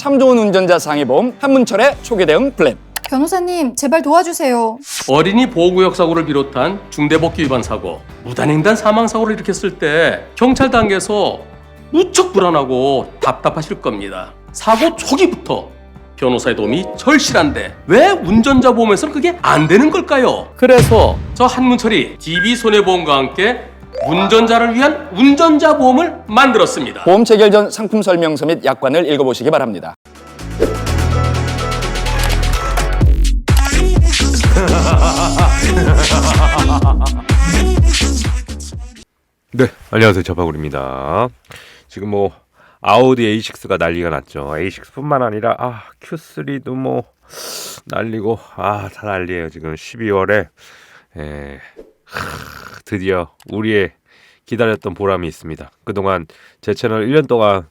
참 좋은 운전자 상해보험 한문철의 초기 대응 플랜. 변호사님, 제발 도와주세요. 어린이 보호구역 사고를 비롯한 중대법규 위반 사고, 무단횡단 사망 사고를 일으켰을 때 경찰 단계에서 무척 불안하고 답답하실 겁니다. 사고 초기부터 변호사의 도움이 절실한데 왜 운전자 보험에서는 그게 안 되는 걸까요? 그래서 저 한문철이 DB 손해보험과 함께 운전자를 위한 운전자 보험을 만들었습니다. 보험 체결 전 상품 설명서 및 약관을 읽어보시기 바랍니다. 네, 안녕하세요. 저파구입니다. 지금 뭐 아우디 A6가 난리가 났죠. A6뿐만 아니라 아 Q3도 뭐 난리고 아 다 난리예요. 지금 12월에 에, 하, 드디어 우리의 기다렸던 보람이 있습니다. 그동안 제 채널 1년 동안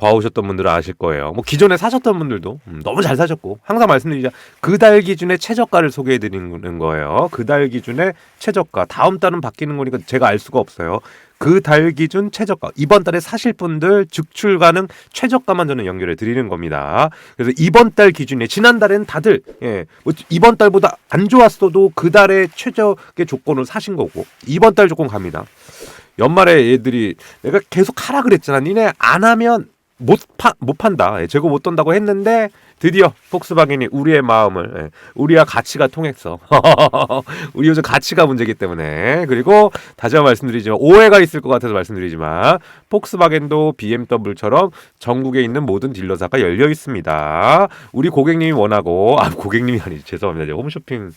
봐오셨던 분들은 아실 거예요. 뭐 기존에 사셨던 분들도 음, 너무 잘 사셨고 항상 말씀드리자 그 달 기준의 최저가를 소개해 드리는 거예요. 그 달 기준의 최저가 다음 달은 바뀌는 거니까 제가 알 수가 없어요. 그 달 기준 최저가 이번 달에 사실 분들 즉출 가능 최저가만 저는 연결해 드리는 겁니다. 그래서 이번 달 기준에 지난 달에는 다들 예, 뭐 이번 달보다 안 좋았어도 그 달의 최저의 조건을 사신 거고 이번 달 조건 갑니다. 연말에 얘들이 내가 계속 하라 그랬잖아. 니네 안 하면 못, 파, 못 판다. 예, 재고 못 던다고 했는데 드디어 폭스바겐이 우리의 마음을 예, 우리와 가치가 통했어. 우리 요즘 가치가 문제기 때문에 그리고 다시 한번 말씀드리지만 오해가 있을 것 같아서 말씀드리지만 폭스바겐도 BMW처럼 전국에 있는 모든 딜러사가 열려 있습니다. 우리 고객님이 원하고 아 고객님이 아니지 죄송합니다. 홈쇼핑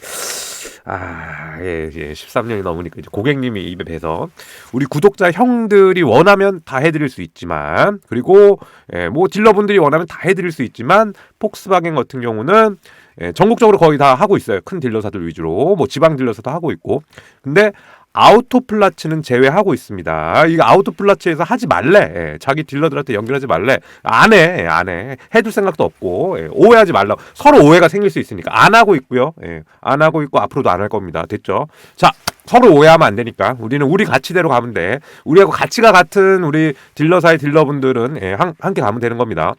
아, 예, 예, 13년이 넘으니까 이제 고객님이 입에 배서 우리 구독자 형들이 원하면 다 해드릴 수 있지만 그리고 예, 뭐 딜러분들이 원하면 다 해드릴 수 있지만 폭스바겐 같은 경우는 예, 전국적으로 거의 다 하고 있어요. 큰 딜러사들 위주로 뭐 지방 딜러사도 하고 있고 근데 아우토플라츠는 제외하고 있습니다. 이거 아우토플라츠에서 하지 말래. 예, 자기 딜러들한테 연결하지 말래. 안 해. 예, 안 해. 해줄 생각도 없고 예, 오해하지 말라고. 서로 오해가 생길 수 있으니까 안 하고 있고요. 예, 안 하고 있고 앞으로도 안 할 겁니다. 됐죠? 자, 서로 오해하면 안 되니까 우리는 우리 가치대로 가면 돼. 우리하고 가치가 같은 우리 딜러사의 딜러분들은 예, 한, 함께 가면 되는 겁니다.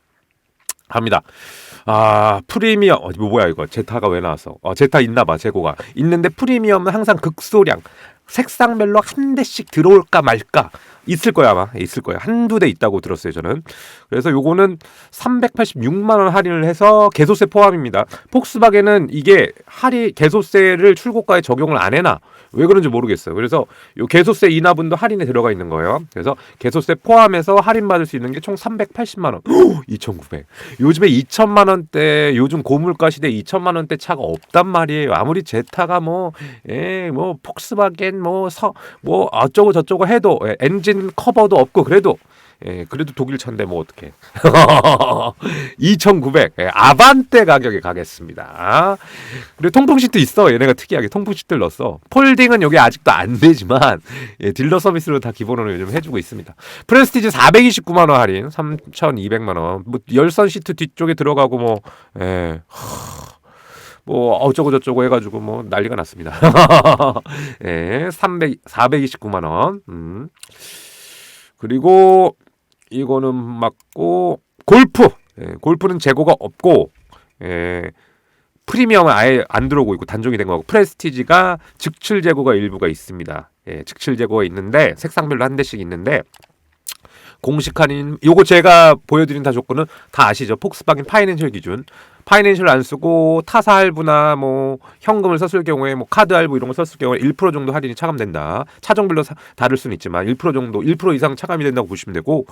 갑니다. 아 프리미엄 어, 이거 뭐야 이거 제타가 왜 나왔어? 어, 제타 있나봐 재고가 있는데 프리미엄은 항상 극소량 색상별로 한 대씩 들어올까 말까 있을 거야 아마. 있을 거야 한두 대 있다고 들었어요 저는. 그래서 요거는 386만 원 할인을 해서 개소세 포함입니다. 폭스바겐은 이게 할인 개소세를 출고가에 적용을 안 해놔. 왜 그런지 모르겠어요. 그래서 요 개소세 인하분도 할인에 들어가 있는 거예요. 그래서 개소세 포함해서 할인 받을 수 있는 게 총 380만 원. 2,900 요즘에 2천만 원대 요즘 고물가 시대 2천만 원대 차가 없단 말이에요. 아무리 제타가 뭐 예, 뭐 폭스바겐 뭐서뭐 어쩌고 저쩌고 해도 예, 엔진 커버도 없고 그래도 예, 그래도 독일 차인데 뭐 어떻게 2,900 예, 아반떼 가격에 가겠습니다. 그리고 통풍 시트 있어. 얘네가 특이하게 통풍 시트를 넣었어. 폴딩은 여기 아직도 안 되지만 예, 딜러 서비스로 다 기본으로 요즘 해주고 있습니다. 프레스티지 429만 원 할인, 3,200만 원. 뭐 열선 시트 뒤쪽에 들어가고 뭐 예. 뭐 어쩌고 저쩌고 해가지고 뭐 난리가 났습니다. 예, 300 429만 원. 음. 그리고 이거는 맞고 골프. 예, 골프는 재고가 없고 예, 프리미엄은 아예 안 들어오고 있고 단종이 된 거고 프레스티지가 직출 재고가 일부가 있습니다. 예, 직출 재고가 있는데 색상별로 한 대씩 있는데 공식 할인 요거 제가 보여드린 다 조건은 다 아시죠? 폭스바겐 파이낸셜 기준 파이낸셜 안 쓰고 타사 할부나 뭐 현금을 썼을 경우에 뭐 카드 할부 이런 거 썼을 경우에 1% 정도 할인이 차감된다. 차종별로 사, 다를 수는 있지만 1% 정도 1% 이상 차감이 된다고 보시면 되고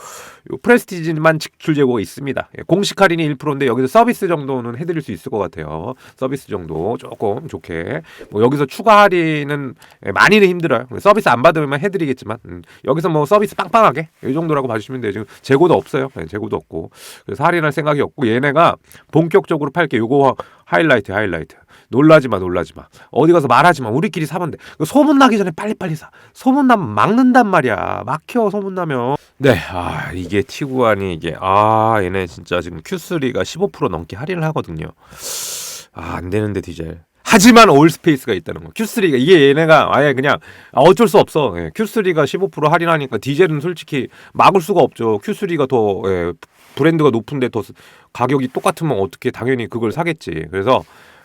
요 프레스티지만 직출 재고가 있습니다. 예, 공식 할인이 1%인데 여기서 서비스 정도는 해드릴 수 있을 것 같아요. 서비스 정도 조금 좋게 뭐 여기서 추가 할인은 예, 많이는 힘들어요. 서비스 안 받으면 해드리겠지만 음, 여기서 뭐 서비스 빵빵하게 이 정도라고 봐주시면 돼요. 지금 재고도 없어요. 예, 재고도 없고 그래서 할인할 생각이 없고 얘네가 본격적으로 팔게. 요거 하이라이트 하이라이트. 놀라지 마 놀라지 마. 어디 가서 말하지 마. 우리끼리 사면 돼 소문 나기 전에 빨리빨리 사. 소문 나면 막는단 말이야. 막혀 소문 나면. 네 아 이게 티구안이 이게 아 얘네 진짜 지금 Q3가 15% 넘게 할인을 하거든요. 아 안 되는데 디젤. 하지만 올스페이스가 있다는 거. Q3가 이게 얘네가 아예 그냥 어쩔 수 없어. 예, Q3가 15% 할인하니까 디젤은 솔직히 막을 수가 없죠. Q3가 더 예, 브랜드가 높은데 더 쓰- 가격이 똑같으면 어떻게 당연히 그걸 사겠지. 그래서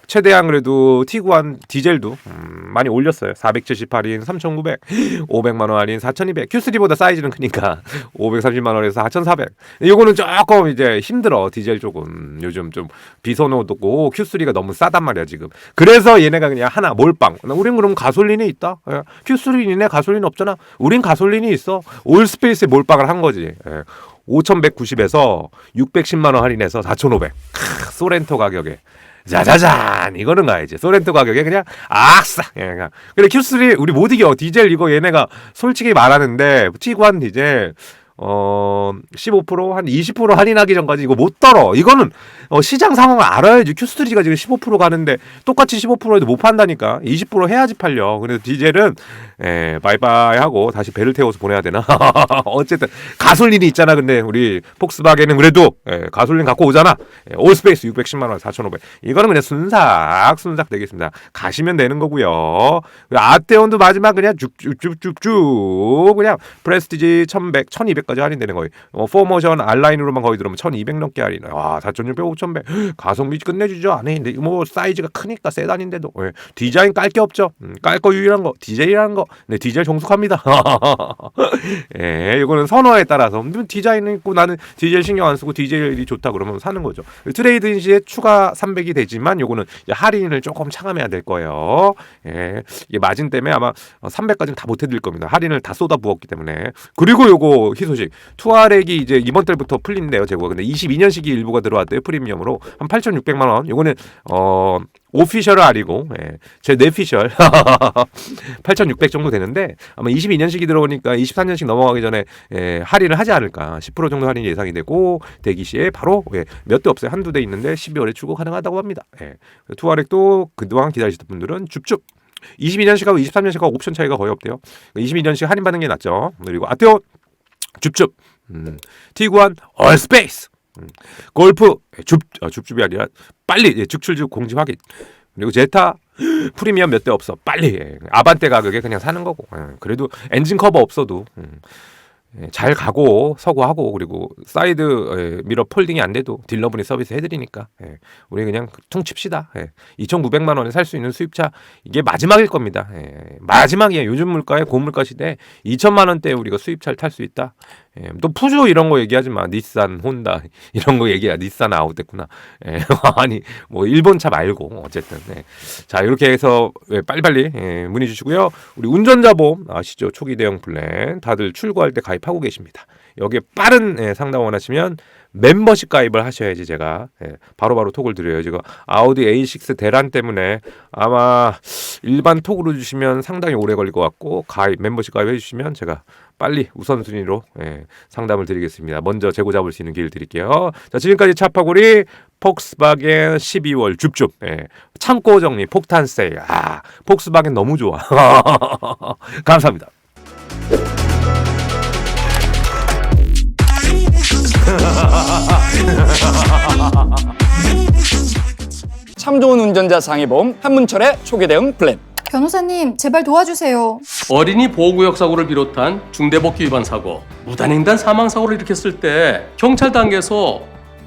최대한 그래도 티구안 디젤도 음, 많이 올렸어요. 470 할인 3,900, 500만 원 할인 4,200. Q3보다 사이즈는 크니까 530만 원에서 4,400. 이거는 조금 이제 힘들어 디젤 쪽은 요즘 좀 비선호도 고 Q3가 너무 싸단 말이야 지금. 그래서 얘네가 그냥 하나 몰빵. 우린 그럼 가솔린이 있다. 예. Q3 니네 가솔린 없잖아. 우린 가솔린이 있어. 올스페이스에 몰빵을 한 거지. 예. 5,190에서 610만 원 할인해서 4,500. 크, 소렌토 가격에. 짜자잔! 이거는 가야지 소렌토 가격에 그냥 아싸 예, 그냥. 근데 Q3 우리 못 이겨. 디젤 이거 얘네가 솔직히 말하는데 티구안 디젤 어 15%한 20% 할인하기 전까지 이거 못 떨어. 이거는 어, 시장 상황을 알아야지. Q3가 지금 15% 가는데 똑같이 15%에도 못 판다니까. 20% 해야지 팔려. 그래서 디젤은 예, 바이바이 하고 다시 배를 태워서 보내야 되나? 어쨌든 가솔린이 있잖아. 근데 우리 폭스바겐은 그래도 예, 가솔린 갖고 오잖아. 예, 올스페이스 610만 원 4,500 이거는 그냥 순삭 순삭 되겠습니다. 가시면 되는 거고요. 아떼온도 마지막 그냥 쭉쭉쭉쭉쭉 그냥 프레스티지 1100 1200 까지 할인되는 거예요. 어, 포모션 알라인으로만 거의 들어오면 1200 넘게 할인 와 4600 5100 가성비 끝내주죠. 안에 근데 뭐 사이즈가 크니까 세단인데도. 예, 디자인 깔 게 없죠. 음, 깔거 유일한 거 디젤이라는 거. 네, 디젤 정숙합니다. 예, 이거는 선호에 따라서. 음, 디자인 있고 나는 디젤 신경 안 쓰고 디젤이 좋다 그러면 사는 거죠. 트레이드 시에 추가 300이 되지만 요거는 할인을 조금 차감해야 될 거예요. 예, 이게 마진 때문에 아마 300까지는 다 못 해드릴 겁니다. 할인을 다 쏟아 부었기 때문에. 그리고 요거 희소 식 투아렉이 이제 이번 달부터 풀린대요. 재고가 근데 22년식이 일부가 들어왔대요. 프리미엄으로 한 8,600만 원. 요거는 어 오피셜은 아니고 예, 제 네피셜 8,600 정도 되는데 아마 22년식이 들어오니까 23년식 넘어가기 전에 예, 할인을 하지 않을까 10% 정도 할인 예상이 되고 대기 시에 바로 예, 몇대 없어요 한두 대 있는데 12월에 출고 가능하다고 합니다. 예. 투아렉도 그동안 기다리셨던 분들은 줍줍 22년식하고 23년식하고 옵션 차이가 거의 없대요. 22년식 할인 받는 게 낫죠. 그리고 아테온 줍줍. 음, 티구안 얼스페이스 음, 골프 예, 줍 어, 줍줍이 아니라 빨리 예, 축출주 공지 확인 그리고 제타 프리미엄 몇 대 없어. 빨리. 예, 아반떼 가격에 그냥 사는 거고. 예, 그래도 엔진 커버 없어도. 음, 예, 잘 가고 서고하고 그리고 사이드 예, 미러 폴딩이 안 돼도 딜러분이 서비스 해드리니까 예, 우리 그냥 퉁칩시다. 예, 2,900만 원에 살 수 있는 수입차 이게 마지막일 겁니다. 예, 마지막이에요. 요즘 물가에 고물가 시대 2천만 원대에 우리가 수입차를 탈 수 있다. 예, 또 푸주 이런 거 얘기하지 마. 닛산, 혼다 이런 거 얘기야. 닛산 아웃됐구나. 예, 아니 뭐 일본 차 말고 어쨌든 예. 자 이렇게 해서 예, 빨리빨리 예, 문의 주시고요. 우리 운전자 보험 아시죠? 초기 대형 플랜 다들 출고할 때 가입하고 계십니다. 여기에 빠른 예, 상담 원하시면 멤버십 가입을 하셔야지 제가 예, 바로바로 톡을 드려요. 지금 아우디 A6 대란 때문에 아마 일반 톡으로 주시면 상당히 오래 걸릴 것 같고 가입 멤버십 가입해 주시면 제가 빨리 우선순위로 예, 상담을 드리겠습니다. 먼저 재고 잡을 수 있는 기회를 드릴게요. 자 지금까지 차파구리 폭스바겐 12월 줍줍 예, 창고 정리 폭탄 세일 아 폭스바겐 너무 좋아 감사합니다. 참 좋은 운전자 상해보험 한문철의 초기 대응 플랜. 변호사님, 제발 도와주세요. 어린이 보호구역 사고를 비롯한 중대법규 위반 사고, 무단횡단 사망 사고를 일으켰을 때 경찰 단계에서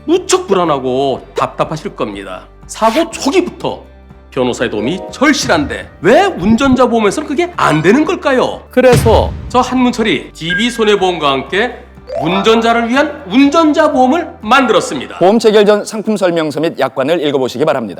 무척 불안하고 답답하실 겁니다. 사고 초기부터 변호사의 도움이 절실한데 왜 운전자 보험에서는 그게 안 되는 걸까요? 그래서 저 한문철이 DB 손해보험과 함께 운전자를 위한 운전자 보험을 만들었습니다. 보험 체결 전 상품 설명서 및 약관을 읽어보시기 바랍니다.